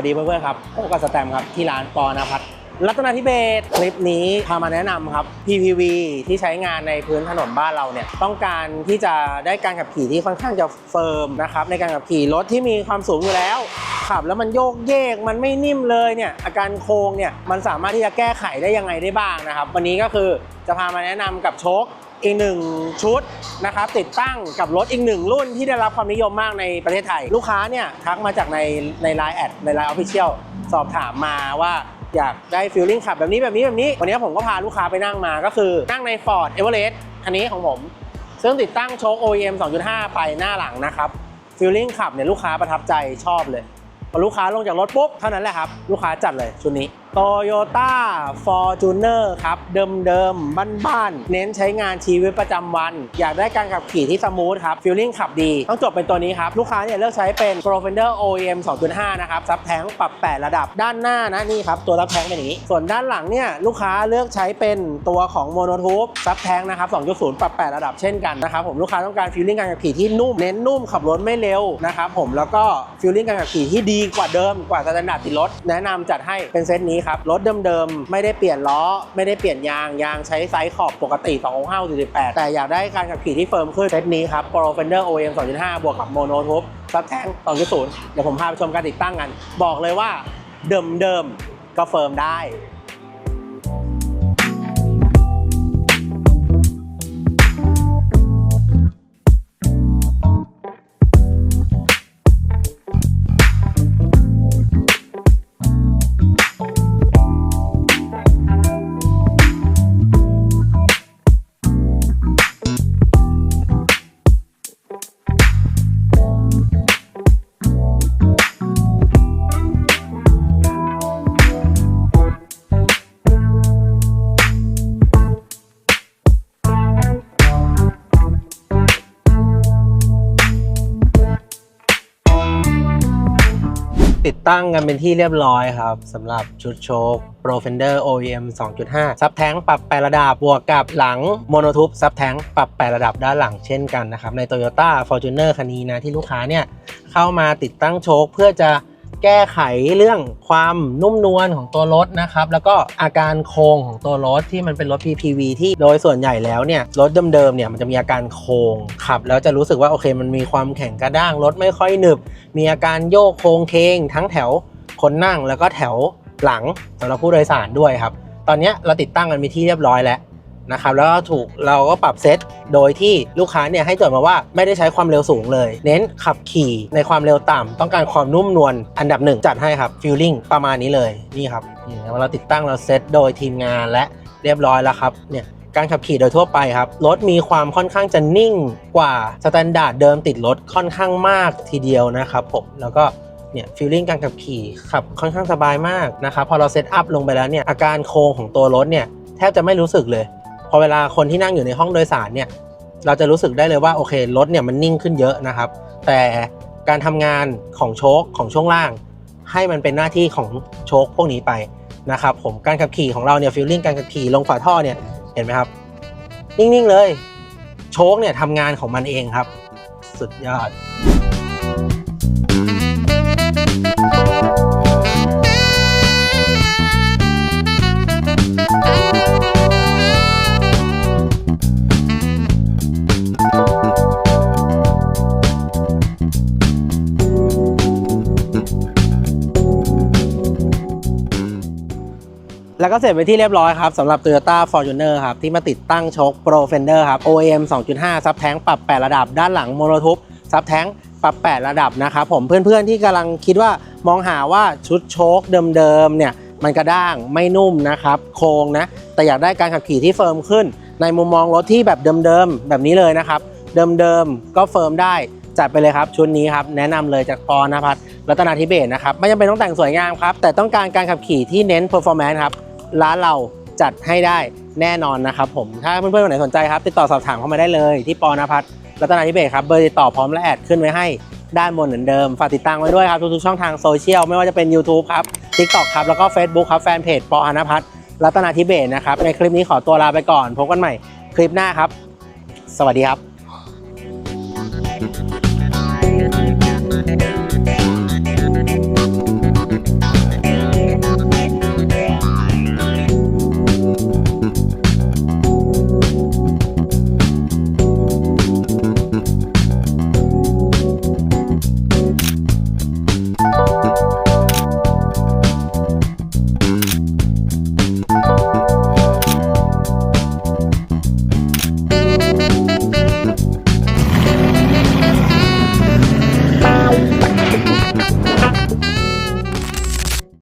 วัสดีเพื่อนๆครับพบกับสแตมครับที่ร้านปอนพัฒน์รัตนาธิเบศรคลิปนี้พามาแนะนำครับ PPV ที่ใช้งานในพื้นถนนบ้านเราเนี่ยต้องการที่จะได้การขับขี่ที่ค่อนข้างจะเฟิร์มนะครับในการขับขี่รถที่มีความสูงอยู่แล้วขับแล้วมันโยกเยกมันไม่นิ่มเลยเนี่ยอาการโค้งเนี่ยมันสามารถที่จะแก้ไขได้ยังไงได้บ้างนะครับ วันนี้ก็คือจะพามาแนะนำกับโชค อีกหนึ่งชุดนะครับติดตั้งกับรถอีกหนึ่งรุ่นที่ได้รับความนิยมมากในประเทศไทย ลูกค้าเนี่ยทักมาจากในในไลน์แอดในไลน์ออฟฟิเชียลสอบถามมาว่าอยากได้ฟิลลิ่งขับแบบนี้แบบนี้แบบนี้ วันนี้ผมก็พาลูกค้าไปนั่งมาก็คือนั่งใน Ford Everest คันนี้ของผม ซึ่งติดตั้งโชค OEM 2.5 ไปหน้าหลังนะครับฟิลลิ่งขับเนี่ยลูกค้าประทับใจชอบเลยพอลูกค้าลงจากรถปุ๊บเท่านั้นแหละครับ ลูกค้าจัดเลยชุดนี้ Toyota Fortuner ครับ เดิมๆ บ้านๆ เน้นใช้งานชีวิตประจำวัน อยากได้การขับขี่ที่สมูทครับฟีลลิ่งขับดี ต้องจบเป็นตัวนี้ครับ ลูกค้าเนี่ยเลือกใช้เป็น Profender OEM 2.5 นะครับ ซับแท้งปรับ 8 ระดับด้านหน้านะ นี่ครับ ตัวซับแท้งเป็นอย่างนี้ ส่วนด้านหลังเนี่ย ลูกค้าเลือกใช้เป็นตัวของ Monotube ซับแท้งนะครับ 2.0 ปรับ 8 ระดับเช่นกันนะครับผมลูกค้าต้องการฟีลลิ่งการขับขี่ที่นุ่มเน้นนุ่มขับรถไม่เร็วนะครับผมแล้วก็ฟีลลิ่งการขับขี่ที่ดีกว่าเดิมกว่าสแตนดาร์ดติดรถแนะนำจัดให้เป็นเซตนี้ครับ รถเดิมๆ ไม่ได้เปลี่ยนล้อ ไม่ได้เปลี่ยนยาง ยางใช้ไซส์ขอบปกติ265 48 แต่อยากได้การขับขี่ที่เฟิร์มขึ้น เซตนี้ครับ Pro Fender OEM 2.5 บวกกับ Mono Tube ซับแท้ง2.0 เดี๋ยวผมพาไปชมการติดตั้งกัน บอกเลยว่าเดิมๆ ก็เฟิร์มได้ ติดตั้งกันเป็นที่เรียบร้อยครับสำหรับชุดโชค Pro Fender OEM 2.5 ซับแท้งปรับ 8 ระดับบวกกับหลัง Monotube ซับแท้งปรับ 8 ระดับด้านหลังเช่นกันนะครับใน Toyota Fortuner คันนี้นะที่ลูกค้าเนี่ยเข้ามาติดตั้งโชคเพื่อจะ แก้ไขเรื่องความนุ่มนวลของตัวรถนะครับ แล้วก็อาการโค้งของตัวรถที่มันเป็นรถ PPV ที่โดยส่วนใหญ่แล้วเนี่ยรถเดิมๆเนี่ยมันจะมีอาการโค้งขับ แล้วจะรู้สึกว่าโอเค มันมีความแข็งกระด้างรถไม่ค่อยหนึบ มีอาการโยกโค้งเคงทั้งแถวคนนั่งแล้วก็แถวหลังสำหรับผู้โดยสารด้วยครับ ตอนนี้เราติดตั้งกันมีที่เรียบร้อยแล้ว นะครับแล้วก็ถูกเราก็ปรับเซตโดยที่ลูกค้าเนี่ยให้โจทย์มาว่าไม่ได้ใช้ความเร็วสูงเลย เน้นขับขี่ในความเร็วต่ำต้องการความนุ่มนวลอันดับหนึ่งจัดให้ครับฟิลลิ่งประมาณนี้เลยนี่ครับนี่เราติดตั้งเราเซตโดยทีมงานและเรียบร้อยแล้วครับเนี่ยการขับขี่โดยทั่วไปครับ รถมีความค่อนข้างจะนิ่งกว่าสแตนดาร์ดเดิมติดรถค่อนข้างมากทีเดียวนะครับผมแล้วก็เนี่ยฟีลลิ่งการขับขี่ขับค่อนข้างสบายมากนะครับพอเราเซตอัพลงไปแล้วเนี่ยอาการโค้งของตัวรถเนี่ยแทบจะไม่รู้สึกเลย พอเวลาคนที่นั่งอยู่ในห้องโดยสารเนี่ยเราจะรู้สึกได้เลยว่าโอเครถเนี่ยมันนิ่งขึ้นเยอะนะครับ แต่การทำงานของโชคของช่วงล่าง ให้มันเป็นหน้าที่ของโชคพวกนี้ไปนะครับผมการขับขี่ของเราเนี่ยฟีลลิ่งการขับขี่ลงฝาท่อเนี่ยเห็นไหมครับ นิ่งๆเลย โชคเนี่ยทำงานของมันเองครับ สุดยอด ก็เสร็จไปที่เรียบร้อยครับสำหรับ Toyota Fortuner ครับที่มาติดตั้งโชค Pro Fender ครับ OEM 2.5 ซับแท้งปรับ 8 ระดับด้านหลัง Monotube ซับแท้งปรับ 8 ระดับนะครับผมเพื่อนๆที่กำลังคิดว่ามองหาว่าชุดโชคเดิมๆเนี่ยมันกระด้างไม่นุ่มนะครับโค้งนะแต่อยากได้การขับขี่ที่เฟิร์มขึ้น ในมุมมองรถที่แบบเดิมๆแบบนี้เลยนะครับเดิมๆก็เฟิร์มได้จัดไปเลยครับชุดนี้ครับแนะนำเลยจากปอนภัทรรัตนาธิเบศนะครับไม่จำเป็นต้องแต่งสวยงามครับแต่ต้องการการขับขี่ที่เน้น performance ครับ ร้านเราจัดให้ได้แน่นอนนะครับผม ถ้าเพื่อนๆคนไหนสนใจครับ ติดต่อสอบถามเข้ามาได้เลย ที่ปอนภัทรรัตนาธิเบศครับ เบอร์ติดต่อพร้อมและแอดขึ้นไว้ให้ด้านบนเหมือนเดิม ฝากติดตามไว้ด้วยครับ ทุกๆช่องทางโซเชียล ไม่ว่าจะเป็น YouTube ครับ TikTok ครับ แล้วก็ Facebook ครับ แฟนเพจปอนภัทรรัตนาธิเบศนะครับ ในคลิปนี้ขอตัวลาไปก่อน พบกันใหม่คลิปหน้าครับ สวัสดีครับ